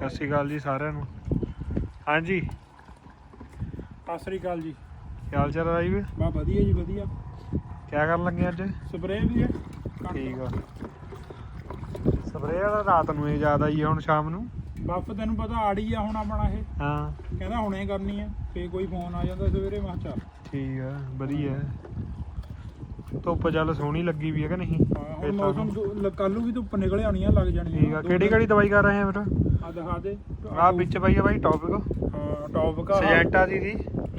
ਸਤਿ ਸ਼੍ਰੀ ਅਕਾਲ ਜੀ ਸਾਰਿਆਂ ਨੂੰ। ਹਾਂਜੀ। ਸਤਿ ਸ੍ਰੀ ਅਕਾਲ ਜੀ। ਕੀ ਹਾਲ ਚਾਲ ਹੈ ਜੀ ਬਾ ਵਧੀਆ ਜੀ ਵਧੀਆ। ਕੀ ਕਰਨ ਲੱਗੇ ਅੱਜ? ਸਪਰੇਅ ਵੀ ਹੈ। ਠੀਕ ਆ। ਸਪਰੇਅ ਵਾਲਾ ਰਾਤ ਨੂੰ ਇਹ ਜ਼ਿਆਦਾ ਹੀ ਆ ਹੁਣ ਸ਼ਾਮ ਨੂੰ। ਬੱਫ ਤੈਨੂੰ ਪਤਾ ਆੜੀ ਆ ਹੁਣ ਆਪਣਾ ਇਹ। ਹਾਂ। ਕਹਿੰਦਾ ਹੁਣੇ ਕਰਨੀ ਆ ਫੇ ਕੋਈ ਫੋਨ ਆ ਜਾਂਦਾ ਸਵੇਰੇ ਮੈਂ ਚੱਲ। ਠੀਕ ਆ ਵਧੀਆ। ਧੁੱਪ ਚੱਲ ਸੋਹਣੀ ਲੱਗੀ ਵੀ ਹੈ ਕਿ ਨਹੀਂ? ਹਾਂ, ਹੁਣ ਮੌਸਮ ਕੱਲ ਨੂੰ ਵੀ ਧੁੱਪ ਨਿਕਲ ਆਉਣੀਆਂ ਲੱਗ ਜਾਣੀਆਂ ਠੀਕ ਆ ਕਿਹੜੀ ਕਿਹੜੀ ਦਵਾਈ ਕਰ ਰਹੇ ਆ ਫਿਰ? ਆ ਦਿਖਾ ਦੇ। ਆ ਵਿੱਚ ਆ ਬਾਈ ਟੌਪਿਕ। ਹਾਂ ਟੌਪ ਕਾ ਸਜੈਂਟਾ ਦੀ ਦੀ।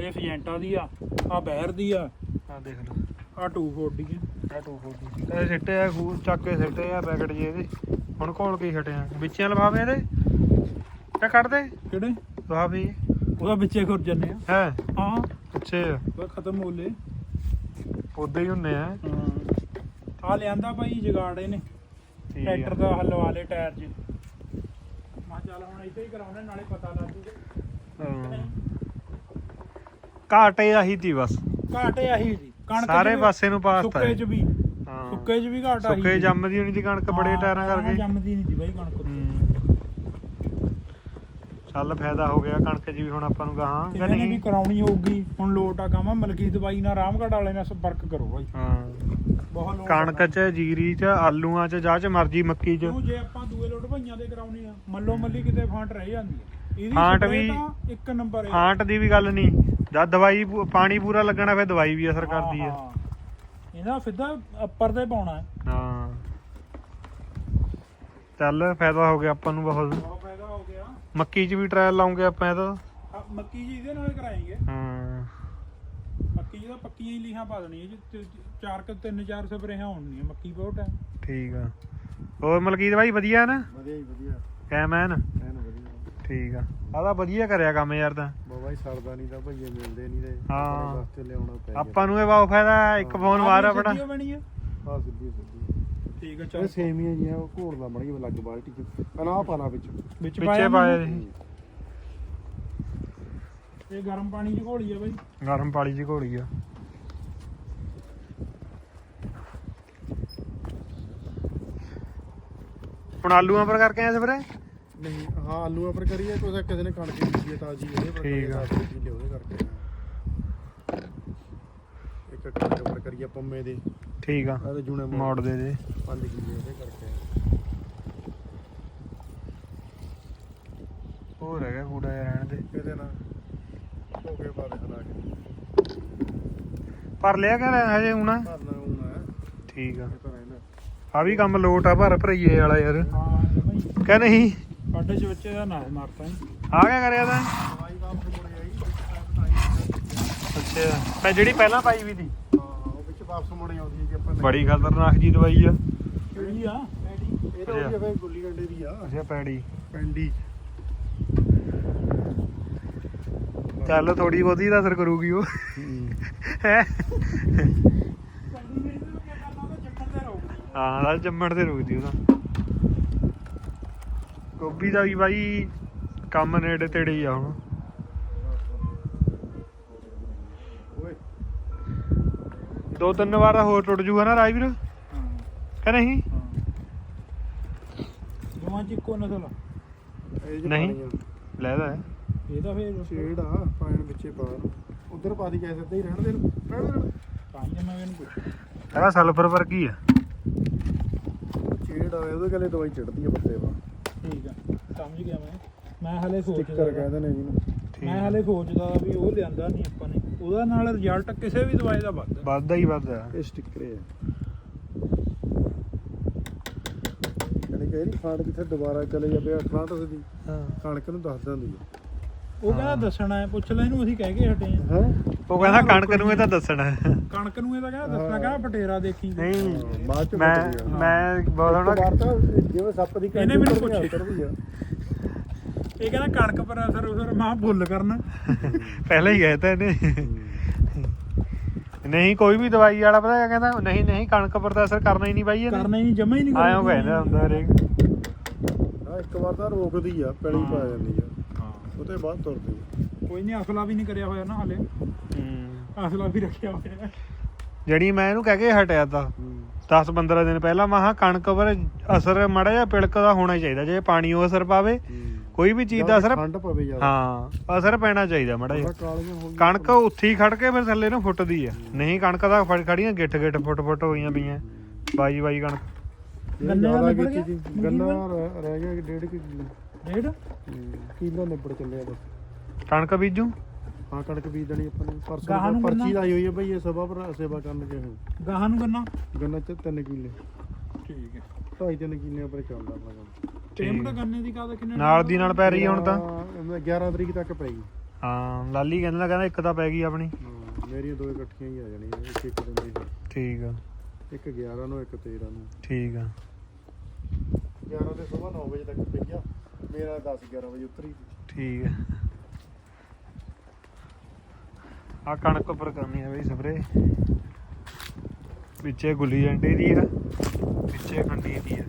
ਇਹ ਫਜੈਂਟਾ ਦੀ ਆ ਆ ਬਹਿਰ ਦੀ ਆ। ਆ ਦੇਖ ਲਓ। ਆ 240 ਆ। ਆ 240 ਇਹ ਸਿੱਟੇ ਆ ਖੂਹ ਚੱਕ ਕੇ ਸਿੱਟੇ ਆ ਪੈਕਟ ਜੇ ਇਹਦੇ ਹੁਣ ਘੋਲ ਕੇ ਛਟੇ ਆ। ਵਿੱਚਿਆਂ ਲਫਾਵੇ ਇਹਦੇ? ਇਹ ਕੱਢ ਦੇ। ਕਿਹੜੇ? ਲਫਾਵੇ ਉਹਦਾ ਵਿੱਚੇ ਖੁਰ ਜੰਨੇ ਆ। ਹੈ। ਹਾਂ। ਅੱਛੇ ਬਸ ਖਤਮ ਹੋ ਲੇ ਉਦਾਂ ਹੀ ਹੁੰਨੇ ਆ। ਹਾਂ। ਆ ਲਿਆਂਦਾ ਭਾਈ ਜਗਾੜੇ ਨੇ ਆ। ਟਰੈਕਟਰ ਦਾ ਹਲਵਾ ਲੇ ਟਾਇਰ ਮਾ ਚੱਲ ਹੁਣ ਇੱਥੇ ਹੀ ਕਰਾਉਣੇ ਨਾਲੇ ਪਤਾ ਲੱਗ ਜੂਗਾ। ਹਾਂ। ਘਾਟੇ ਆਹੀ ਤੀ ਬਸ। ਘਾਟੇ ਆਹੀ ਜੀ ਕਣਕ ਸਾਰੇ ਪਾਸੇ ਨੂੰ ਪਾਸਤਾ ਸੁੱਕੇ 'ਚ ਵੀ ਹਾਂ। ਸੁੱਕੇ 'ਚ ਵੀ ਘਾਟਾ ਆਹੀ ਸੁੱਕੇ। ਜੰਮਦੀ ਹੋਣੀ ਦੀ ਕਣਕ ਬੜੇ ਟਾਇਰਾਂ ਕਰਕੇ। ਜੰਮਦੀ ਨਹੀਂ ਦੀ ਬਾਈ ਕਣਕ। ਚੱਲ ਫਾਇਦਾ ਹੋ ਗਿਆ ਕਣਕ 'ਚ ਵੀ ਹੁਣ ਆਪਾਂ ਨੂੰ ਗਾਹਾਂ ਕਿ ਇਹਨਾਂ ਨੇ ਵੀ ਨਹੀਂ ਕਰਾਉਣੀ ਹੋਊਗੀ ਹੁਣ ਲੋਟ ਆ ਕੰਮ ਮਲਕੀ ਦਵਾਈ ਨਾਲ ਰਾਮਗੜ ਵਾਲੇ ਨਾਲ ਸੰਪਰਕ ਕਰੋ ਬਾਈ। ਹਾਂ। ਬਹੁਤ ਕਣਕ 'ਚ ਜੀਰੀ 'ਚ ਆਲੂਆਂ 'ਚ ਜਾਂ 'ਚ ਮਰਜ਼ੀ ਮੱਕੀ 'ਚ। ਜੇ ਆਪਾਂ ਭਈਆਂ ਦੇ ਕਰਾਉਣੀ ਆ ਮੱਲੋ ਮੱਲੀ ਕਿਤੇ ਫਾਂਟ ਰਹਿ ਜਾਂਦੀ ਹੈ ਇਹਦੀ ਫਾਂਟ spray ਵੀ- ਤਾਂ ਇੱਕ ਨੰਬਰ ਹੈ ਆਂਟ ਦੀ ਵੀ ਗੱਲ ਨਹੀਂ। ਜਦ ਦਵਾਈ ਪੂ- ਪਾਣੀ ਪੂਰਾ ਲੱਗਣਾ ਫਿਰ ਦਵਾਈ ਵੀ ਅਸਰ ਕਰਦੀ ਆ। ਹਾਂ, ਹਾਂ। ਇਹਦਾ ਸਿੱਧਾ ਉੱਪਰ ਤੇ ਪਾਉਣਾ ਹੈ। ਹਾਂ। ਚੱਲ ਫਾਇਦਾ ਹੋ ਗਿਆ ਆਪਾਂ ਨੂੰ ਬਹੁਤ। ਬਹੁਤ ਫਾਇਦਾ ਹੋ ਗਿਆ। ਮੱਕੀ 'ਚ ਵੀ ਟ੍ਰਾਇਲ ਲਾਉਂਗੇ ਆਪਾਂ ਇਹਦਾ ਆ, ਮੱਕੀ ਜੀ ਇਹਦੇ ਨਾਲ ਕਰਾਏਂਗੇ। ਹਾਂ। ਮੱਕੀ ਜੀ ਦਾ ਪੱਕੀਆਂ ਹੀ ਲੀਹਾਂ ਪਾ ਦੇਣੀਆਂ ਜੀ ਤੇ ਚਾਰ ਕਿ ਤਿੰਨ ਚਾਰ ਸਪਰੇਹਾਂ ਹੋਣਗੀਆਂ ਮੱਕੀ ਬਹੁਤ ਟਾਈਮ ਠੀਕ ਆ। ਹੋਰ ਮਲਕੀਤ ਭਾਈ ਵਧੀਆ ਨਾ? ਵਧੀਆ ਹੀ ਵਧੀਆ। ਕੈਮੈਨ? ਐਨ ਵਧੀਆ। ਠੀਕ ਆ। ਆਦਾ ਵਧੀਆ ਕਰਿਆ ਕੰਮ ਯਾਰ ਤਾਂ। ਬਾਬਾ ਹੀ ਸਰਦਾ ਨਹੀਂ ਤਾਂ ਭਈਏ ਮਿਲਦੇ ਨਹੀਂ ਤੇ ਹਾਂ। ਆਪਣੇ ਵਾਸਤੇ ਲਿਆਉਣਾ ਪੈ ਗਿਆ। ਆਪਾਂ ਨੂੰ ਇਹ ਬਹੁਤ ਫਾਇਦਾ ਇੱਕ ਫੋਨ ਮਾਰ ਆਪਣਾ। ਸਿੱਧੀ ਓ ਬਣੀ ਆ। ਹਾਂ ਸਿੱਧੀ ਸਿੱਧੀ। ਠੀਕ ਆ ਇਹ ਚਲ। ਸੇਮੀਆਂ ਜੀਆਂ ਉਹ ਘੋੜਦਾ ਬਣੀ ਲੱਗ ਬਾਲਟੀ ਚ। ਕਨਾ ਪਾਣਾ ਵਿੱਚ। ਵਿੱਚ ਵਿੱਚੇ ਪਾਏ ਮੈਨੂੰ। ਇਹ ਗਰਮ ਪਾਣੀ ਚ ਘੋਲੀ ਆ ਬਾਈ। ਗਰਮ ਪਾਣੀ ਚ ਘੋਲੀ ਆ। ਹੁਣ ਆਲੂਆਂ ਪਰ ਕਰਕੇ ਆਏ ਸਵੇਰੇ ਨਹੀਂ ਹਾਂ ਆਲੂਆਂ ਪਰ ਕਰੀਏ ਕੋਈ ਕਿਸੇ ਨੇ ਕਣਕ ਬੀਜੀ ਹੈ ਤਾਜੀ ਉਹਦੇ ਪਰ ਠੀਕ ਆ। ਉਹਦੇ ਕਰਕੇ ਇੱਕ ਕਣਕ ਪਰ ਕਰੀਏ ਪੰਮੇ ਦੇ। ਠੀਕ ਆ। ਆਹ ਤੇ ਜੂਨੇ ਮੋੜ। ਦੇ ਦੇ। 5 ਕਿਲੋ ਉਹਦੇ ਕਰਕੇ ਹੋਰ ਹੈਗਾ ਕੂੜਾ ਜਿਹਾ ਰਹਿਣ ਦੇ। ਕਿਤੇ ਨਾ ਹੋ ਕੇ ਦੇ ਹਲਾ ਕੇ। ਪਰ ਲਿਆ ਕਰ ਹਜੇ ਹੁਣ? ਭਰਨਾ ਹੁਣ ਹੈ ਠੀਕ ਆ। ਇਹ ਤਾਂ ਰਹਿੰਦਾ ਆ ਵੀ ਕੰਮ ਲੋਟ ਆ ਭਰ ਭਰਈਏ ਵਾਲਾ ਯਾਰ। ਕਹ ਨਹੀਂ? ਸਾਡੇ ਚ ਬੱਚੇ ਦਾ ਨਾਮ ਮਾਰਤਾ ਨੀ। ਆ ਕਿਆ ਕਰਿਆ ਤਾਂ। ਅੱਛਾ ਜਿਹੜੀ ਪਹਿਲਾਂ ਪਾਈ ਵੀ ਸੀ। ਉਹ ਵਿੱਚ ਵਾਪਸ ਮੁੜ ਆਉਂਦੀ ਕਿ ਆਪਾਂ ਬੜੀ ਖਤਰਨਾਕ ਜੀ ਦਵਾਈ ਆ। ਕਿਹੜੀ ਆ? ਇਹ ਤਾਂ ਉਹਦੀ ਫੇ ਗੁੱਲੀ ਡੰਡੇ ਦੀ ਆ। ਅੱਛਾ ਪੈੜੀ। ਪੈਂਡੀ। ਚੱਲ ਥੋੜੀ ਬਹੁਤੀ ਦਾ ਅਸਰ ਕਰੂਗੀ ਉਹ। ਹੈ? ਹਾਂ ਨਾਲ ਜੰਮਣ ਤੇ ਰੁਕਦੀ ਉਹਦਾ। ਗੋਭੀ ਦਾ ਵੀ ਬਾਈ ਕੰਮ ਨੇੜੇ ਤੇੜੇ ਹੀ ਆ ਹੁਣ। ਓਏ ਦੋ ਤਿੰਨ ਵਾਰ ਤਾਂ ਹੋਰ ਟੁੱਟ ਜੂਗਾ ਨਾ ਰਾਜਵੀਰ ਕਿ ਨਹੀਂ? ਦੋਵਾਂ ਚ ਇੱਕੋ ਨਸਲ ਆ। ਇਹ ਨਹੀਂ। ਲੈਦਾ ਇਹ ਤਾਂ ਫੇਰ ਛੇੜ ਆ ਪਾਣ ਵਿੱਚੇ ਪਾ ਉਧਰ ਪਾ ਦੀ ਕੈਸੇ ਹੀ ਰਹਿਣ ਦੇ ਨੂੰ ਰਹਿਣ ਦੇ ਨੂੰ। ਤਾਂ ਹੀ ਮੈਂ ਇਹਨੂੰ ਪੁੱਛਿਆ। ਹੈਗਾ ਸਲਫਰ ਵਰਗੀ ਆ। ਛੇੜ ਆ ਉਹਦੇ ਗਲੇ ਦਵਾਈ ਚੜਦੀ ਆ ਪੱਤੇ ਵਾ ਠੀਕ ਆ ਸਮਝ ਗਿਆ ਮੈਂ। ਮੈਂ ਹਲੇ ਸੋਚਦਾ ਸਟicker ਕਹਿੰਦੇ ਨੇ ਜਿਹਨੂੰ ਮੈਂ ਹਲੇ ਸੋਚਦਾ ਵੀ ਉਹ ਲਿਆਂਦਾ ਨਹੀਂ ਆਪਾਂ ਨੇ। ਉਹਦਾ ਨਾਲ ਰਿਜ਼ਲਟ ਕਿਸੇ ਵੀ ਦਵਾਈ ਦਾ ਵੱਧਦਾ ਵੱਧਦਾ ਹੀ ਵੱਧਦਾ। ਇਹ ਸਟicker ਹੈ ਕਹਿੰਦੇ ਕਿ ਇਹਦੀ ਕਿੱਥੇ ਦੁਬਾਰਾ ਚਲੇ ਜਾਵੇ ਅਟਲਾਂਟਸ ਦੀ। ਹਾਂ। ਕਣਕ ਨੂੰ ਦੱਸ ਦਿੰਦੀ ਉਹ ਕਹਿੰਦਾ ਦੱਸਣਾ ਹੈ ਪੁੱਛ ਲੈ ਇਹਨੂੰ ਅਸੀਂ ਕਹਿ ਕੇ ਹਟੇ ਹੈ? ਉਹ ਕਹਿੰਦਾ ਕਣਕ ਨੂੰ ਇਹ ਤਾਂ ਦੱਸਣਾ ਹੈ। ਕਣਕ ਨੂੰ ਇਹਦਾ ਕਹਿੰਦਾ ਦੱਸਣਾ ਕਹਿੰਦਾ ਫਟੇਰਾ ਦੇਖੀ। ਨਹੀਂ ਬਾਅਦ ਚ ਮੈਂ। ਮੈਂ ਬਹੁਤ ਵਾਰ ਤਾਂ ਜਿਵੇਂ ਸੱਪ ਦੀ ਇਹਨੇ ਮੈਨੂੰ ਪੁੱਛਿਆ। ਇਹ ਕਹਿੰਦਾ ਕਣਕ ਪਰ ਅਸਰ ਉਸਰ ਮਾਂ ਭੁੱਲ ਕਰਨਾ। ਪਹਿਲਾਂ ਹੀ ਕਹਿਤਾ ਇਹਨੇ। ਨਹੀਂ ਕੋਈ ਵੀ ਦਵਾਈ ਵਾਲਾ ਪਤਾ ਕਿਆ ਕਹਿੰਦਾ? ਨਹੀਂ ਨਹੀਂ ਕਣਕ ਪਰ ਤਾਂ ਅਸਰ ਕਰਨਾ ਹੀ ਨਹੀਂ ਬਾਈ ਇਹਨੇ। ਕਰਨਾ ਹੀ ਨਹੀਂ ਜਮਾ ਹੀ ਨਹੀਂ ਆਇਓ ਕਹਿੰਦਾ ਹੁੰਦਾ ਹਰੇਕ। ਹਾਂ ਇੱਕ ਵਾਰ ਤਾਂ ਰੋਕਦੀ ਆ ਪੈਲੀ ਪਾ ਜਾਂਦੀ ਆ। ਹਾਂ। ਉਹ ਤੇ ਬਾਅਦ ਤੁਰਦੀ ਆ। ਕੋਈ ਨਹੀਂ ਅਸਲਾ ਵੀ ਨਹੀਂ ਕਰਿਆ ਹੋਇਆ ਨਾ ਹਲੇ। ਅਸਲਾ ਵੀ ਰੱਖਿਆ ਹੋਇਆ। ਜਿਹੜੀ ਮੈਂ ਇਹਨੂੰ ਕਹਿ ਕੇ ਹਟਿਆ ਤਾ 10 15 ਦਿਨ ਪਹਿਲਾਂ ਮਹਾ ਕਣਕ ਪਰ ਅਸਰ ਮੜਾ ਜਿਹਾ ਪਿਲਕ ਦਾ ਹੋਣਾ ਹੀ ਚਾਹੀਦਾ ਜੇ ਪਾਣੀ ਉਹ ਅਸਰ ਪਾਵੇ ਕੋਈ ਵੀ ਚੀਜ਼ ਦਾ ਅਸਰ ਠੰਡ ਪਵੇ ਜ਼ਿਆਦਾ। ਹਾਂ ਅਸਰ ਪੈਣਾ ਚਾਹੀਦਾ ਮੜਾ ਥੋੜਾ ਕਾਲੀਆਂ ਹੋ ਗਈਆਂ ਕਣਕ ਉੱਥੇ ਹੀ ਖੜ ਕੇ ਫਿਰ ਥੱਲੇ ਨੂੰ ਫੁੱਟਦੀ ਆ। ਨਹੀਂ ਕਣਕ ਦਾ ਫੜ ਖੜੀਆਂ ਗਿੱਠ ਗਿੱਠ ਫੁੱਟ ਫੁੱਟ ਹੋਈਆਂ ਪਈਆਂ। ਬਾਈ ਬਾਈ ਕਣਕ। ਗੰਨੇ ਰਹਿ ਗਿਆ ਡੇਢ ਕੁ ਕਿਲੋ। ਡੇਢ? ਕਿਲੋ ਨਿਬੜ ਚੱਲਿਆ ਬਸ ਕਣਕ ਬੀਜੂ? ਹਾਂ ਕਣਕ ਬੀਜ ਦੇਣੀ ਆਪਾਂ ਨੇ। ਪਰਸੋਂ ਨੂੰ ਪਰਚੀ? ਆਈ ਹੋਈ ਹੈ ਬਈ ਇਹ ਸਭਾ ਪਰ ਸੇਵਾ ਕਰਨ ਗਏ ਹੋਏ। ਗਾਹਾਂ ਨੂੰ ਗੰਨਾ? ਗੰਨਾ ਚ 3 ਕਿੱਲੇ। ਠੀਕ ਹੈ। ਢਾਈ ਤਿੰਨ ਕਿੱਲੇ ਉੱਪਰ ਚੱਲਦਾ ਆਪਣਾ ਕੰਮ। ਪੇਮੈਂਟ ਗੰਨੇ ਦੀ ਕਾਹਦਾ ਕਿੰਨੇ ਨਾਲ ਦੀ ਨਾਲ ਪੈ ਰਹੀ ਆ ਹੁਣ ਤਾਂ। ਹਾਂ, 11 ਤਰੀਕ ਤੱਕ ਪੈਗੀ ਹਾਂ ਲਾਲੀ ਕਹਿੰਦਾ ਕਹਿੰਦਾ ਇੱਕ ਤਾਂ ਪੈ ਗਈ ਆਪਣੀ। ਹਾਂ, ਮੇਰੀਆਂ ਦੋ ਇਕੱਠੀਆਂ ਹੀ ਆ ਜਾਣੀਆਂ ਇੱਕ ਇੱਕ ਦਿਨ ਦੀ। ਠੀਕ ਆ। ਇੱਕ 11 ਨੂੰ ਇੱਕ 13 ਨੂੰ। ਠੀਕ ਆ। 11 ਦੇ ਸਵੇਰ 9 ਵਜੇ ਤੱਕ ਪਈਆ ਮੇਰਾ 10 11 ਵਜੇ ਉਤਰੀ। ਠੀਕ ਆ। ਆ ਕਣਕ ਉੱਪਰ ਕਰਨੀ ਹੈ ਬਈ ਸਪਰੇ। ਵਿੱਚੇ ਗੁੱਲੀ ਜੰਡੀ ਦੀ ਆ ਵਿੱਚੇ ਖੰਡੀ ਦੀ ਆ।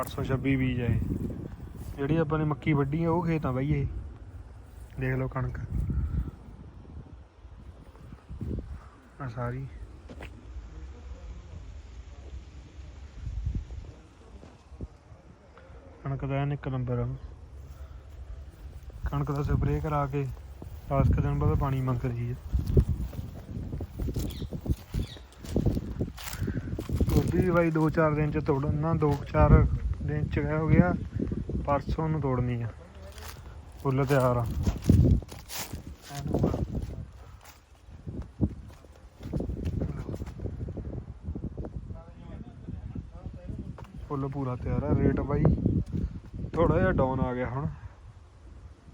826 ਬੀਜ ਆ ਇਹ। ਜਿਹੜੀ ਆਪਾਂ ਨੇ ਮੱਕੀ ਵੱਢੀ ਆ, ਉਹ ਖੇਤ ਆ ਬਈ ਇਹ। ਦੇਖ ਲਓ ਕਣਕ। ਆ ਸਾਰੀ। ਕਣਕ ਦਾ ਇੱਕ ਨੰਬਰ ਆ। ਕਣਕ ਦਾ ਸਪਰੇਅ ਕਰਾ ਕੇ 10 ਕੁ ਦਿਨ ਬਾਅਦ ਪਾਣੀ ਮੰਗਦੀ ਹੈ। ਗੋਭੀ ਬਾਈ 2-4 ਦਿਨ ਚ ਤੋੜਨਾ ਨਾ 2-4 ਦਿਨ ਚ ਹੋ ਗਿਆ, ਪਰਸੋਂ ਨੂੰ ਤੋੜਨੀ ਆ। ਫੁੱਲ ਤਿਆਰ ਆ। ਫੁੱਲ ਪੂਰਾ ਤਿਆਰ ਆ, ਰੇਟ ਬਾਈ ਥੋੜਾ ਜਿਹਾ ਡਾਊਨ ਆ ਗਿਆ ਹੁਣ।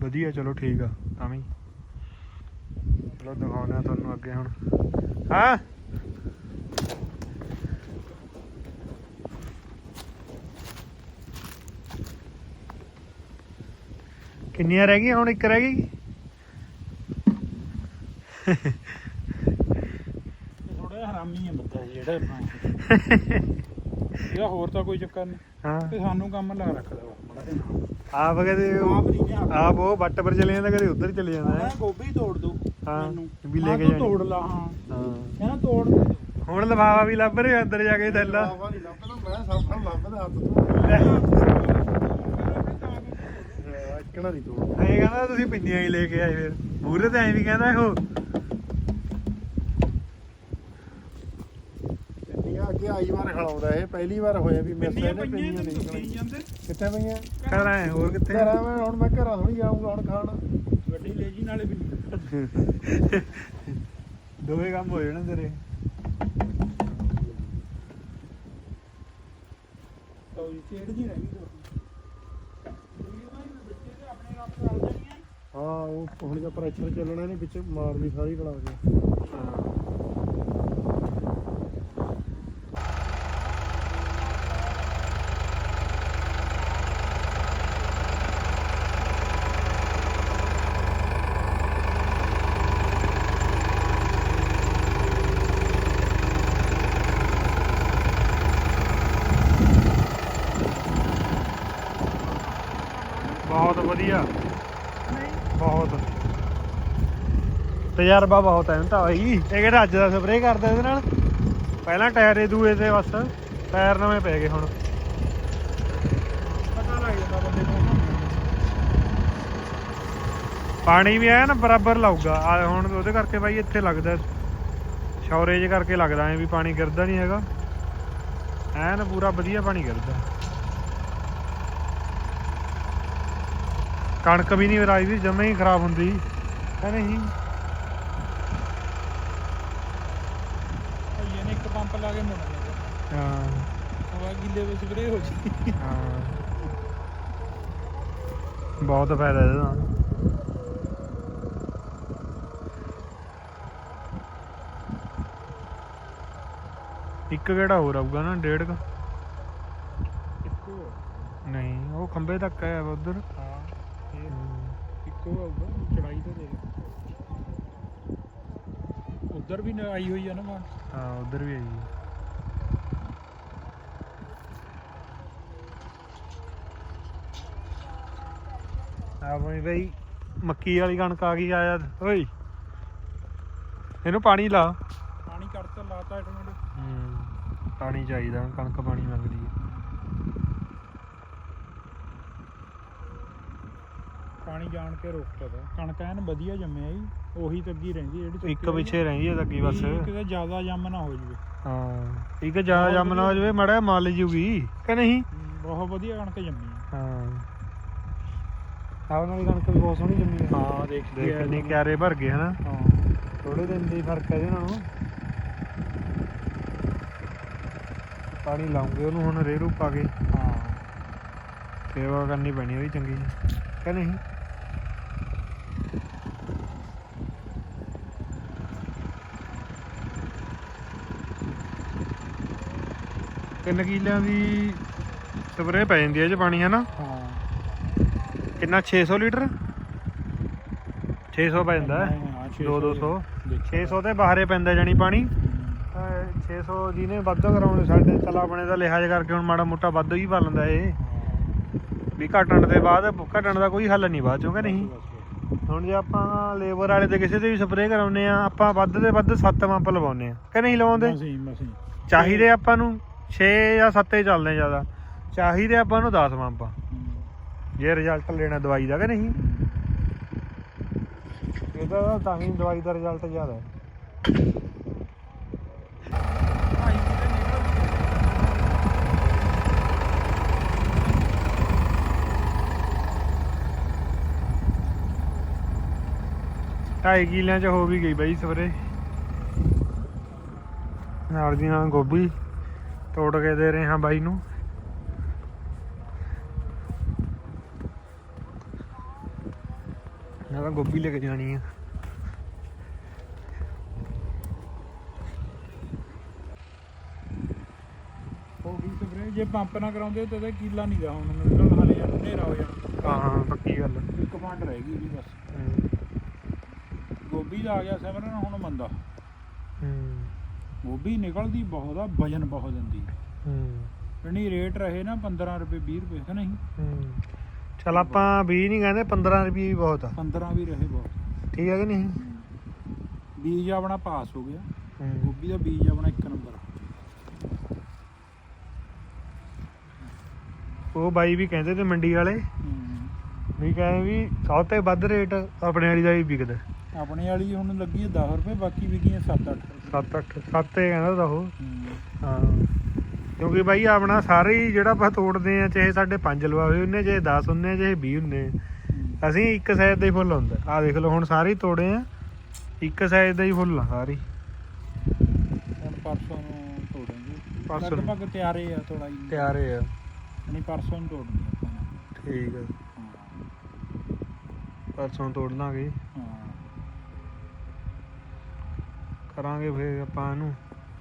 ਵਧੀਆ ਚਲੋ ਠੀਕ ਆ ਤਾਂ ਵੀ। ਚਲੋ ਦਿਖਾਉਂਦੇ ਆ ਤੁਹਾਨੂੰ ਅੱਗੇ ਹੁਣ। ਹਾਂ? ਕਿੰਨੀਆਂ ਰਹਿ ਗਈਆਂ ਹੁਣ? ਇੱਕ ਰਹਿ ਗਈ? ਥੋੜਾ ਹਰਾਮੀ ਹੈ ਬੱਤਾ ਜਿਹੜਾ ਇਹਦਾ ਹੋਰ ਤਾਂ ਕੋਈ ਚੱਕਰ ਨਹੀਂ। ਹਾਂ। ਤੇ ਸਾਨੂੰ ਕੰਮ ਲਾ ਰੱਖਦਾ ਵਾ ਬੜਾ ਜਿਹਾ ਆਪ ਕਦੇ ਆਪ ਨਹੀਂ ਗਿਆ ਆਪ ਉਹ ਬੱਟ ਪਰ ਚਲੇ ਜਾਂਦਾ ਕਦੇ ਉੱਧਰ ਚਲੇ ਜਾਂਦਾ ਮੈਂ ਹੈ। ਗੋਭੀ ਤੋੜ ਦੋ ਹਾਂ, ਮੈਨੂੰ। ਵੀ ਲੈ ਕੇ ਤੂੰ ਜਾਣੀ। ਤੋੜ ਲਾ ਹਾਂ। ਹਾਂ। ਕਹਿੰਦਾ ਤੋੜ ਦੇ। ਹੁਣ ਲਫਾਵਾ ਵੀ ਲੱਭ ਰਿਹਾ ਅੰਦਰ ਜਾ ਕੇ ਥੈਲਾ। ਆਵਾ ਨਹੀਂ ਲੱਭਦਾ ਮੈਂ ਸਭ ਨੂੰ ਲੱਭਦਾ ਹੱਥ ਤੋਂ। ਕਿਹੜਾ ਨਹੀਂ ਤੋੜ। ਇਹ ਕਹਿੰਦਾ ਤੁਸੀਂ ਪਿੰਨੀਆਂ ਹੀ ਲੈ ਕੇ ਆਏ ਫਿਰ। ਮੂਰੇ ਤੇ ਐਂ ਵੀ ਕਹਿੰਦਾ ਇਹੋ। ਅੱਗੇ ਆਈ ਵਾਰ ਖਲਾਉਂਦਾ ਇਹ ਪਹਿਲੀ ਵਾਰ ਹੋਇਆ ਵੀ ਮੇਰੇ ਪਿੰਨੀਆਂ ਨੇ ਪਈਆਂ ਨਹੀਂ ਜਾਂਦੇ? ਕਿੱਥੇ ਪਈਆਂ? ਘਰ ਆਏ ਹੋਰ ਕਿੱਥੇ? ਘਰਾਂ ਮੈਂ ਹੁਣ ਮੈਂ ਘਰਾਂ ਥੋੜੀ ਜਾਊਂਗਾ ਹੁਣ ਖਾਣ। ਗੱਡੀ ਲੈ ਜੀ ਨਾਲੇ ਵੀ। ਦੋਵੇਂ ਕੰਮ ਹੋ ਜਾਣੇ ਤੇਰੇ। ਤਾਂ ਚੇੜ ਜੀ ਰਹਿ ਗਈ ਦੋ ਹਾਂ ਉਹ ਹੁਣ ਜੇ ਪ੍ਰੈਸ਼ਰ ਚੱਲਣਾ ਨਹੀਂ ਵਿੱਚ ਮਾਰਨੀ ਸਾਰੀ ਬਣਾ ਕੇ ਵਧੀਆ ਬਹੁਤ ਤਜਰਬਾ ਬਹੁਤ ਹੈ, ਤਾਂ ਭਾਈ ਇਹ ਕਿਹੜਾ ਅੱਜ ਦਾ ਸਪਰੇਅ ਕਰਦਾ ਇਹਦੇ ਨਾਲ? ਪਹਿਲਾਂ ਟਾਇਰ ਇਹ ਦੂਏ ਤੇ ਬਸ, ਟਾਇਰ ਨਵੇਂ ਪੈ ਗਏ ਹੁਣ। ਪਾਣੀ ਵੀ ਆਇਆ ਨਾ, ਬਰਾਬਰ ਲਾਊਗਾ। ਹੁਣ ਉਹਦੇ ਕਰਕੇ ਬਾਈ ਇੱਥੇ ਲੱਗਦਾ। ਸ਼ੌਰੇਜ ਕਰਕੇ ਲੱਗਦਾ, ਐ ਵੀ ਪਾਣੀ ਗਿਰਦਾ ਨਹੀਂ ਹੈਗਾ। ਐਨ ਪੂਰਾ ਵਧੀਆ ਪਾਣੀ ਗਿਰਦਾ। ਕਣਕ ਵੀ ਨਹੀਂ ਰਾਈ ਦੀ, ਜਮੇ ਹੀ ਖਰਾਬ ਹੁੰਦੀ। ਹੈ ਨਹੀਂ ਭਾਈ ਇਹਨੇ ਇੱਕ ਪੰਪ ਲਾ ਕੇ ਗਿਆ ਹਾਂ। ਹਵਾ ਗਿੱਲੇ ਵਿੱਚ ਸਪਰੇ ਹੋ ਜੀ ਹਾਂ। ਬਹੁਤ ਫਾਇਦਾ ਇਹਦਾ। ਇੱਕ ਕਿਹੜਾ ਹੋਰ ਆਊਗਾ ਨਾ ਡੇਢ ਕ? ਇੱਕੋ ਨਹੀਂ ਉਹ ਖੰਬੇ ਤੱਕ ਹੈ ਉਧਰ। ਹਾਂ ਇਹ ਇੱਕੋ ਆਊਗਾ ਚੜਾਈ ਤੇ ਦੇ ਉਧਰ ਵੀ ਨਾ ਆਈ ਹੋਈ ਆ ਨਾ ਮਾਂ। ਹਾਂ ਉਧਰ ਵੀ ਆਈ ਹੈ ਆਪਣੀ ਬਈ। ਮੱਕੀ ਵਾਲੀ ਕਣਕ ਆ ਗਈ ਆਇਆ ਓਏ। ਇਹਨੂੰ ਪਾਣੀ ਲਾ। ਪਾਣੀ ਕੱਢ ਤਾਂ ਲਾਤਾ ਆਟੋਮੈਟਿਕ ਹੂੰ। ਪਾਣੀ ਚਾਹੀਦਾ ਹੁਣ ਕਣਕ ਪਾਣੀ ਮੰਗਦੀ ਹੈ ਪਾਣੀ ਜਾਣ ਕੇ ਰੋਕਦਾ ਤਾ। ਕਣਕ ਐਨ ਵਧੀਆ ਜੰਮਿਆ ਜੀ। ਉਹੀ ਤੱਗੀ ਰਹਿੰਦੀ ਜਿਹੜੀ ਇੱਕ ਪਿੱਛੇ ਰਹਿੰਦੀ ਹੈ ਤੱਕੀ ਬਸ। ਕਿਤੇ ਜ਼ਿਆਦਾ ਜੰਮ ਨਾ ਹੋ ਜਵੇ। ਹਾਂ। ਇੱਕ ਜ਼ਿਆਦਾ ਜੰਮ ਨਾ ਹੋ ਜਾਵੇ ਮੜਾ ਮਾਲ ਜੂਗੀ। ਕਿ ਨਹੀਂ? ਬਹੁਤ ਵਧੀਆ ਕਣਕ ਜੰਮੀ ਆ। ਹਾਂ ਆਹ ਨਾਲ ਕਣਕ ਵੀ ਬਹੁਤ ਸੋਹਣੀ ਜੰਮੀ ਹੈ ਹਾਂ ਦੇਖ ਦੇਖ ਕਿੰਨੇ ਕਿਆਰੇ ਭਰ ਗਏ ਹਨਾ। ਹਾਂ। ਥੋੜੇ ਦਿਨ ਦੀ ਫ਼ਰਕ ਹੈ ਇਹਦੇ ਨਾਲੋਂ ਪਾਣੀ ਲਾਉਂਗੇ ਉਹਨੂੰ ਹੁਣ ਰੇਰੂ ਪਾ ਕੇ। ਹਾਂ। ਸੇਵਾ ਕਰਨੀ ਪੈਣੀ ਉਹਦੀ ਚੰਗੀ ਕਿ ਨਹੀਂ? ਤਿੰਨ ਕਿੱਲਿਆਂ ਦੀ ਸਪਰੇਅ ਪੈ ਜਾਂਦੀ ਹੈ ਚ ਪਾਣੀ ਹੈ ਨਾ ਹਾਂ। ਕਿੰਨਾ? 600 ਲੀਟਰ? 600 ਪੈ ਜਾਂਦਾ ਹੈ। ਹਾਂ, 2 200 ਦੇਖਿਆ। 600 ਤੇ ਬਾਹਰੇ ਪੈਂਦਾ ਜਾਨੀ ਪਾਣੀ। ਅਹ 600 ਜਿਹਨੇ ਵੱਧ ਕਰਾਉਣੇ ਸਾਡੇ ਚਲ ਆਪਣੇ ਦਾ ਲਿਹਾਜ਼ ਕਰਕੇ ਹੁਣ ਮਾੜਾ ਮੋਟਾ ਵੱਧ ਹੀ ਪਾ ਲੈਂਦਾ ਇਹ। ਵੀ ਘਟਣ ਦੇ ਬਾਅਦ ਘਟਣ ਦਾ ਕੋਈ ਹੱਲ ਨਹੀਂ ਬਾਅਦ ਚੋਂ ਕਿ ਨਹੀਂ? ਹੁਣ ਜੇ ਆਪਾਂ ਲੇਬਰ ਵਾਲੇ ਤੇ ਕਿਸੇ ਤੇ ਵੀ ਸਪਰੇਅ ਕਰਾਉਨੇ ਆ ਆਪਾਂ ਵੱਧ ਦੇ ਵੱਧ 7 ਪੰਪ ਲਵਾਉਨੇ ਆ ਕਿ ਨਹੀਂ ਲਵਾਉਂਦੇ? ਚਾਹੀਦੇ ਆਪਾਂ ਨੂੰ 6 ਜਾਂ 7 ਹੀ ਚੱਲਦੇ ਜ਼ਿਆਦਾ। ਚਾਹੀਦੇ ਆਪਾਂ ਨੂੰ 10 ਪੰਪ। ਜੇ ਰਿਜ਼ਲਟ ਲੈਣਾ ਦਵਾਈ ਦਾ ਕਿ ਨਹੀਂ? ਇਹਦਾ ਤਾਂ ਹੀ ਦਵਾਈ ਦਾ ਰਿਜ਼ਲਟ ਜ਼ਿਆਦਾ ਹੈ। ਢਾਈ ਕਿਲਿਆਂ ਚ ਹੋ ਵੀ ਗਈ ਬਾਈ ਸਵਰੇ। ਨਾਲ ਦੀ ਨਾਲ ਗੋਭੀ ਤੋੜ ਕੇ ਦੇ ਰਹੇ ਹਾਂ ਬਾਈ ਨੂੰ। ਤਾਂ ਗੋਭੀ ਲੈ ਕੇ ਜਾਣੀ ਆ। ਹੋ ਗਈ ਸਪਰੇ ਜੇ ਪੰਪ ਨਾ ਕਰਾਉਂਦੇ ਤਾਂ ਇਹਦਾ ਕੀਲਾ ਨਹੀਂ ਗਾ ਹੁਣ ਨਿਕਲ ਹਾਲੇ ਜਾਂ ਹਨੇਰਾ ਹੋ ਜਾਣਾ। ਹਾਂ ਪੱਕੀ ਗੱਲ ਇੱਕ ਪੰਡ ਰਹਿ ਗਈ ਜੀ ਬਸ। ਹੂੰ। ਗੋਭੀ ਦਾ ਆ ਗਿਆ ਸਿਮਰਨ ਹੁਣ ਮੰਦਾ। ਹੂੰ। ਗੋਭੀ ਨਿਕਲਦੀ ਬਹੁਤ ਆ ਵਜਨ ਬਹੁਤ ਦਿੰਦੀ। ਹੂੰ। ਜਣੀ ਰੇਟ ਰਹੇ ਨਾ 15 ਰੁਪਏ 20 ਰੁਪਏ ਕਿ ਨਹੀਂ ਹੂੰ। ਚਲ ਆਪਾਂ 20 ਨਹੀਂ ਕਹਿੰਦੇ 15 ਰੁਪਏ ਵੀ ਬਹੁਤ ਆ। 15 ਵੀ ਰਹੇ ਬਹੁਤ। ਠੀਕ ਹੈ ਕਿ ਨਹੀਂ? ਬੀਜ ਆਪਣਾ ਪਾਸ ਹੋ ਗਿਆ। ਹੂੰ। ਗੋਭੀ ਦਾ ਬੀਜ ਆਪਣਾ ਇੱਕ ਨੰਬਰ। ਉਹ ਬਾਈ ਵੀ ਕਹਿੰਦੇ ਤੇ ਮੰਡੀ ਵਾਲੇ। ਵੀ ਕਹੇ ਵੀ ਸਭ ਤੋਂ ਵੱਧ ਰੇਟ ਆਪਣੇ ਵਾਲੀ ਦਾ ਹੀ ਵਿਕਦਾ। ਆਪਣੇ ਵਾਲੀ ਹੁਣ ਲੱਗੀ ਹੈ 10 ਰੁਪਏ ਬਾਕੀ ਵਿਕੀਆਂ 7-8 ਰੁਪਏ 7 8 7 ਹੀ ਕਹਿੰਦਾ ਤਾਂ ਉਹ। ਹੂੰ। ਕਿਉਂਕਿ ਬਾਈ ਆਪਣਾ ਸਾਰੇ ਹੀ ਜਿਹੜਾ ਆਪਾਂ ਤੋੜਦੇ ਆ ਚਾਹੇ ਸਾਡੇ 5 ਲਵਾ ਹੋਏ ਉਹਨੇ ਚਾਹੇ 10 ਹੁੰਨੇ ਚਾਹੇ 20 ਹੁੰਨੇ ਹੂੰ। ਅਸੀਂ ਇੱਕ ਸਾਈਜ਼ ਦਾ ਹੀ ਫੁੱਲ ਹੁੰਦਾ। ਆ ਦੇਖ ਲਓ ਹੁਣ ਸਾਰੇ ਤੋੜੇ ਆ। ਇੱਕ ਸਾਈਜ਼ ਦਾ ਹੀ ਫੁੱਲ ਆ ਸਾਰੇ। ਹੁਣ ਪਰਸੋਂ ਨੂੰ ਤੋੜਾਂਗੇ। ਪਰਸੋਂ ਨੂੰ। ਲਗਭਗ ਤਿਆਰੇ ਆ ਥੋੜਾ ਜੀ ਤਿਆਰੇ ਆ। ਨਹੀਂ ਪਰਸੋਂ ਨੂੰ ਤੋੜਨੀ ਆਪਾਂ। ਠੀਕ ਆ। ਪਰਸੋਂ ਤੋੜ ਲਾਂਗੇ। ਹਾਂ। ਕਰਾਂਗੇ ਫੇਰ ਆਪਾਂ ਇਹਨੂੰ।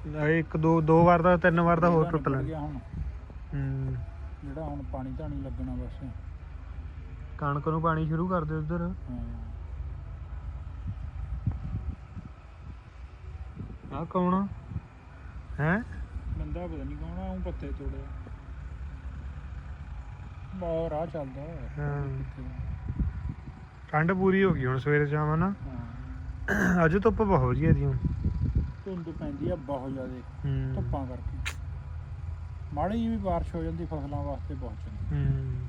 ਇਹ ਇੱਕ ਦੋ ਦੋ ਵਾਰ ਦਾ ਤਿੰਨ ਵਾਰ ਦਾ ਹੋਰ ਟੁੱਟ ਲੈਣਾ। ਹੁਣ। ਹੂੰ। ਜਿਹੜਾ ਹੁਣ ਪਾਣੀ ਧਾਣੀ ਲੱਗਣਾ ਬਸ। ਕਣਕ ਨੂੰ ਪਾਣੀ ਸ਼ੁਰੂ ਕਰ ਦੇ ਉਧਰ ਹਾਂ। ਆ ਕੌਣ ਹੈ? ਬੰਦਾ ਪਤਾ ਨਹੀਂ ਕੌਣ ਆ ਉਹ ਪੱਤੇ ਤੋੜਿਆ। ਬਹੁਤ ਰਾਹ ਚੱਲਦਾ। ਹੈ। ਹਾਂ। ਠੰਡ ਪੂਰੀ ਹੋ ਗਈ ਹੁਣ ਸਵੇਰੇ ਸ਼ਾਮ ਨਾ। ਹਾਂ। ਅੱਜ ਧੁੱਪ ਬਹੁਤ ਵਧੀਆ ਦੀ ਹੁਣ। ਧੁੰਦ ਪੈਂਦੀ ਆ ਬਹੁਤ ਜ਼ਿਆਦਾ ਹੂੰ। ਧੁੱਪਾਂ ਕਰਕੇ। ਮਾੜੀ ਜਿਹੀ ਵੀ ਬਾਰਿਸ਼ ਹੋ ਜਾਂਦੀ ਫਸਲਾਂ ਵਾਸਤੇ ਬਹੁਤ ਚੰਗੀ। ਹੂੰ।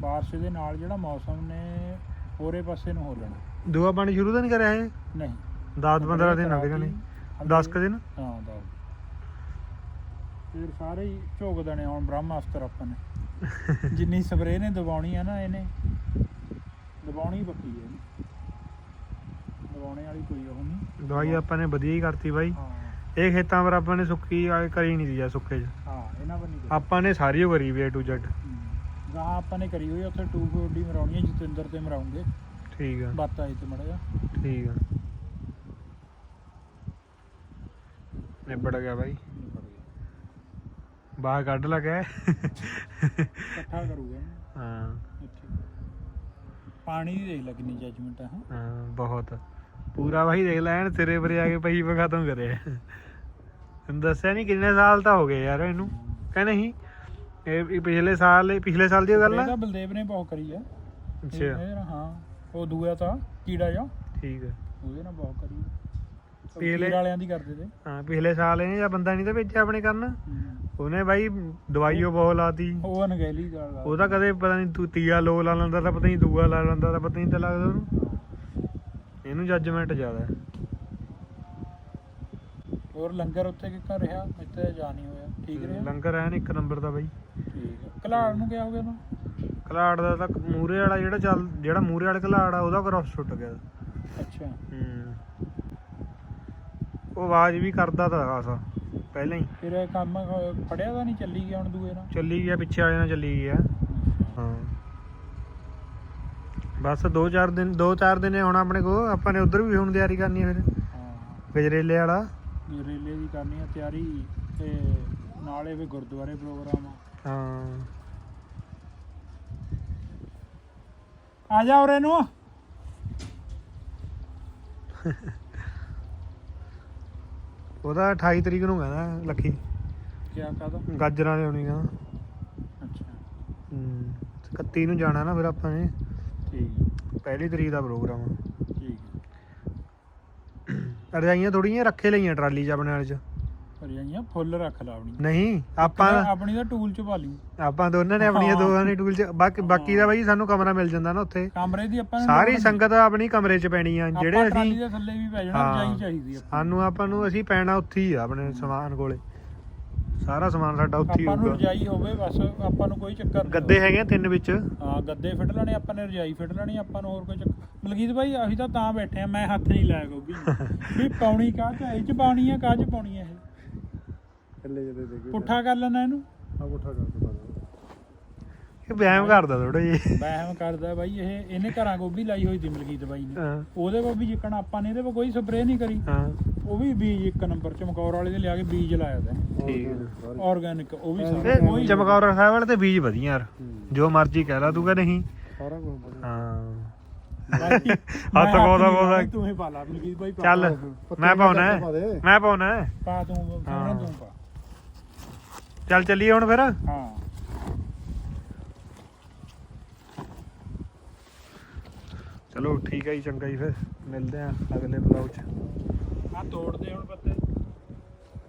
ਬਾਰਿਸ਼ ਦੇ ਨਾਲ ਜਿਹੜਾ ਮੌਸਮ ਨੇ ਹੋਰੇ ਪਾਸੇ ਨੂੰ ਹੋ ਲੈਣਾ ਦੂਆ ਪਾਣੀ ਸ਼ੁਰੂ ਤਾਂ ਨਹੀਂ ਕਰਿਆ ਇਹ? ਨਹੀਂ। 10 15 ਦਿਨ ਲੱਗ ਜਾਣੇ। 10 ਕ ਦਿਨ। ਹਾਂ ਦਾ ਫਿਰ ਸਾਰੇ ਹੀ ਝੋਕ ਦੇਣੇ ਹੁਣ ਬ੍ਰਹਮਾਸਤਰ ਆਪਾਂ ਨੇ। ਜਿੰਨੀ ਸਪਰੇਅ ਨੇ ਦਬਾਉਣੀ ਆ ਨਾ ਇਹਨੇ ਦਬਾਉਣੀ ਬੱਕੀ ਹੈ ਇਹਨੇ। ਦਬਾਉਣੇ ਵਾਲੀ ਕੋਈ ਉਹ ਨਹੀਂ। ਦਵਾਈ ਆਪਾਂ ਨੇ ਵਧੀਆ ਹੀ ਕਰਤੀ ਬਾਈ। ਹਾਂ। ਇਹ ਖੇਤਾਂ ਪਰ ਆਪਾਂ ਨੇ ਸੁੱਕੀ ਆ ਕਰੀ ਨਹੀਂ ਦਿਆ ਸੁੱਕੇ ਚ। ਹਾਂ ਇਹਨਾਂ ਪਰ ਨਹੀਂ ਆਪਾਂ ਨੇ ਸਾਰੀ ਓ ਕਰੀ ਵੀ A to Z ਗਾਹਾਂ ਆਪਾਂ ਨੇ ਕਰੀ ਹੋਈ ਆ, ਉੱਥੇ 240 ਮਰਾਉਣੀ ਹੈ ਜਤਿੰਦਰ ਤੇ ਮਰਾਉਂਗੇ। ਠੀਕ ਆ। ਬਾਤ ਆਈ ਤੇ ਮੜਾ ਜਾ ਠੀਕ ਆ। ਨਿਬੜ ਗਿਆ ਬਾਈ। ਬਾਹਰ ਕੱਢ ਲਗਾ ਇਕੱਠਾ ਕਰੂਗਾ ਇਹਨੂੰ। ਹਾਂ। ਇੱਥੇ। ਪਾਣੀ ਦੀ ਦੇਖ ਲੈ ਕਿੰਨੀ ਜੱਜਮੈਂਟ ਹੈ ਹਾਂ। ਹਾਂ ਬਹੁਤ। ਪੂਰਾ ਬਾਈ ਦੇਖ ਲੈਣ ਤੇਰੇ ਪਰੇ ਆ ਕੇ ਪਹੀ ਖਤਮ ਕਰਿਆ। ਤੈਨੂੰ ਦੱਸਿਆ ਨਹੀਂ ਕਿੰਨੇ ਸਾਲ ਤਾਂ ਹੋ ਗਏ ਯਾਰ ਇਹਨੂੰ ਕਹਿੰਦੇ ਨਹੀਂ? ਇਹ ਇਹ ਪਿਛਲੇ ਸਾਲ ਪਿਛਲੇ ਸਾਲ ਦੀ ਗੱਲ ਇਹ ਆ ਤਾਂ ਬਲਦੇਵ ਨੇ ਬਹੁਤ ਕਰੀ ਆ। ਅੱਛਾ। ਇਹ ਹਾਂ ਉਹ ਦੂਆ ਤਾਂ ਕੀੜਾ ਜਾ ਠੀਕ ਆ। ਉਹਦੇ ਨਾਲ ਬਹੁਤ ਕਰੀ ਆ। ਵਾਲਿਆਂ ਦੀ ਕਰਦੇ ਤੇ। ਹਾਂ ਪਿਛਲੇ ਸਾਲ ਇਹਨੇ ਜਾਂ ਬੰਦਾ ਨਹੀਂ ਤਾਂ ਭੇਜਿਆ ਆਪਣੇ ਕਰਨ। ਉਹਨੇ ਬਾਈ ਦਵਾਈਓ ਬਹੁਤ ਲਾਤੀ। ਉਹ ਅਣਗਹਿਲੀ ਦਾ ਗੱਲ। ਉਹ ਤਾਂ ਕਦੇ ਪਤਾ ਨਹੀਂ ਤੂੰ ਤੀਆ ਲੋ ਲਾ ਲੈਂਦਾ ਤਾਂ ਪਤਾ ਨਹੀਂ ਦੂਆ ਲਾ ਲੈਂਦਾ ਤਾਂ ਪਤਾ ਨਹੀਂ ਤਾਂ ਲੱਗਦਾ ਉਹਨੂੰ ਇਹਨੂੰ ਜੱਜਮੈਂਟ ਜ਼ਿਆਦਾ ਹੈ। ਹੋਰ ਲੰਗਰ ਉੱਥੇ ਕਿੱਕਾ ਰਿਹਾ? ਇੱਥੇ ਜਾ ਨਹੀਂ ਹੋਇਆ। ਠੀਕ ਰਿਹਾ? ਲੰਗਰ ਐਨ ਇੱਕ ਨੰਬਰ ਦਾ ਬਾਈ। ਠੀਕ ਹੈ। ਕਲਾੜ ਨੂੰ ਗਿਆ ਨਾ ਕਲਾੜ ਦਾ ਤਾਂ ਮੂਰੇ ਵਾਲਾ ਜਿਹੜਾ ਚੱਲ ਜਿਹੜਾ ਮੂਰੇ ਵਾਲਾ ਕਲਾੜ ਆ ਉਹਦਾ ਕ੍ਰਾਸ ਟੁੱਟ ਗਿਆ। ਅੱਛਾ। ਹੂੰ। ਉਹ ਆਵਾਜ਼ ਵੀ ਕਰਦਾ ਤਾਂ ਖਾਸਾ ਪਹਿਲਾਂ ਹੀ। ਫਿਰ ਇਹ ਕੰਮ ਫੜਿਆ ਤਾਂ ਨਹੀਂ ਚੱਲੀ ਗਿਆ ਹੁਣ ਦੂਏ ਨਾਲ? ਚੱਲੀ ਗਿਆ ਪਿੱਛੇ ਵਾਲੇ ਨਾਲ ਚੱਲੀ ਗਿਆ। ਹਾਂ। ਬਸ 2-4 ਦਿਨ 2-4 ਦਿਨ ਹੁਣ ਆਪਣੇ ਕੋਲ ਆਪਾਂ ਨੇ ਉਧਰ ਵੀ ਹੁਣ ਤਿਆਰੀ ਕਰਨੀ ਹੈ ਫਿਰ। ਹਾਂ। ਗਜਰੇਲੇ ਵਾਲਾ। ਰੇਲੇ ਦੀ ਕਰਨੀ ਆ ਤਿਆਰੀ ਤੇ ਨਾਲੇ ਵੀ ਗੁਰਦੁਆਰੇ ਪ੍ਰੋਗਰਾਮ ਆ। ਹਾਂ। ਆ ਜਾ ਉਰੇ ਨੂੰ। ਉਹਦਾ 28 ਤਰੀਕ ਨੂੰ ਕਹਿੰਦਾ ਲੱਖੀ। ਕਿਆ ਕਹਦਾ? ਗਾਜਰਾਂ ਕਹਿੰਦਾ ਅੱਛਾ। ਹੂੰ 31 ਨੂੰ ਜਾਣਾ ਨਾ ਫਿਰ ਆਪਾਂ ਨੇ। ਠੀਕ। ਪਹਿਲੀ ਤਰੀਕ ਦਾ ਪ੍ਰੋਗਰਾਮ ਆ। ਠੀਕ। ਰਜਾਈਆਂ ਥੋੜੀਆਂ ਰੱਖੇ ਲਈਆਂ ਟਰਾਲੀ 'ਚ ਆਪਣੇ ਵਾਲੇ 'ਚ। ਰਜਾਈਆਂ ਫੁੱਲ ਰੱਖ ਲਾ ਆਪਣੀ। ਨਹੀਂ ਆਪਾਂ ਆਪਣੀ ਦਾ ਟੂਲ ਚ ਪਾ ਲਈ। ਆਪਾਂ ਦੋਨਾਂ ਨੇ ਆਪਣੀਆਂ ਦੋਹਾਂ ਨੇ ਟੂਲ 'ਚ ਬਾਕੀ ਬਾਕੀ ਦਾ ਬਾਈ ਸਾਨੂੰ ਕਮਰਾ ਮਿਲ ਜਾਂਦਾ ਨਾ ਉੱਥੇ। ਕਮਰੇ ਦੀ ਆਪਾਂ ਨੂੰ ਸਾਰੀ ਸੰਗਤ ਆਪਣੀ ਕਮਰੇ 'ਚ ਪੈਣੀ ਆ। ਜਿਹੜੇ ਆਪਾਂ ਟਰਾਲੀ ਅਸੀਂ ਦੇ ਥੱਲੇ ਵੀ ਪੈ ਜਾਣਾ। ਰਜਾਈ ਚਾਹੀਦੀ ਆਪਾਂ ਸਾਨੂੰ ਆਪਾਂ ਨੂੰ ਅਸੀਂ ਪੈਣਾ ਉੱਥੇ ਹੀ ਆ ਆਪਣੇ ਸਮਾਨ ਕੋਲੇ। ਸਾਰਾ ਸਮਾਨ ਸਾਡਾ ਉੱਥੇ ਹੀ ਆਪਾਂ ਨੂੰ ਹੋਊਗਾ। ਰਜਾਈ ਹੋਵੇ ਬਸ ਆਪਾਂ ਨੂੰ ਕੋਈ ਚੱਕਰ ਨਹੀਂ ਗੱਦੇ ਹੈਗੇ ਆ ਤਿੰਨ ਵਿੱਚ। ਹਾਂ ਗੱਦੇ ਫਿੱਟ ਲੈਣੇ ਆਪਾਂ ਨੇ ਰਜਾਈ ਫਿੱਟ ਲੈਣੀ ਆਪਾਂ ਨੂੰ ਹੋਰ ਕੋਈ ਚੱਕਰ ਮਲਕੀਤ ਭਾਈ ਅਸੀਂ ਤਾਂ ਤਾਂ ਬੈਠੇ ਆ ਮੈਂ ਹੱਥ ਨਹੀਂ ਲਾਇਆ ਗੋਗੀ ਨੂੰ। ਵੀ ਪਾਉਣੀ ਕਾਹ ਚ ਇਹ ਚ ਪਾਉਣੀ ਆ ਕਾਹ ਚ ਪਾਉਣੀ ਆ ਇਹ? ਥੱਲੇ ਜਦੇ ਦੇ ਕੇ ਪੁੱਠਾ ਕਰ ਲੈਣਾ ਇਹਨੂੰ? ਆ ਪੁੱਠਾ ਕਰ ਦੋ ਇਹ ਵਹਿਮ ਕਰਦਾ ਥੋੜਾ ਜੀ ਵਹਿਮ ਕਰਦਾ ਬਾਈ ਇਹ ਇਹਨੇ ਘਰਾਂ ਗੋਭੀ ਲਾਈ ਹੋਈ ਸੀ ਮਲਕੀਤ ਬਾਈ ਨੇ। ਹਾਂ। ਉਹਦੇ ਕੋਲ ਵੀ ਜਿੱਕਣ ਆਪਾਂ ਨੇ ਇਹਦੇ ਕੋਲ ਕੋਈ ਸਪਰੇਅ ਨਹੀਂ ਕਰੀ। ਹਾਂ। ਉਹ ਵੀ ਬੀਜ ਇੱਕ ਨੰਬਰ ਚਮਕੌਰ ਵਾਲੇ ਦੇ ਲਿਆ ਕੇ ਬੀਜ ਲਾਇਆ ਤਾ। ਠੀਕ ਆਰਗੈਨਿਕ ਉਹ ਵੀ ਸਾਰਾ ਕੋਈ ਚਮਕੌਰ ਸਾਹਿਬ ਵਾਲੇ ਤੇ ਬੀਜ ਵਧੀਆ ਯਾਰ। ਜੋ ਮਰਜ਼ੀ ਕਹਿ ਲਾ ਤੂੰ ਕਹ ਨਹੀਂ। ਸਾਰਾ ਕੁਝ ਵਧੀਆ। ਹਾਂ। ਹੱਥ ਪਾਉਂਦਾ। ਲਾਉਣਾ, ਤੂੰ ਹੀ ਪਾ ਲਾ ਮਲਕੀਤ ਬਾਈ ਚੱਲ ਮੈਂ ਪਾਉਣਾ ਮੈਂ ਪਾਉਣਾ ਪਾ ਤੂੰ ਹਾਂ। ਤੂੰ ਪਾ। ਚੱਲ ਚੱਲੀਏ ਹੁਣ ਫਿਰ। ਹਾਂ। ਚਲੋ ਠੀਕ ਹੈ ਜੀ ਚੰਗਾ ਜੀ ਫਿਰ। ਮਿਲਦੇ ਆ ਅਗਲੇ ਬਲੌਗ 'ਚ। ਆ ਤੋੜਦੇ ਹੁਣ ਪੱਤੇ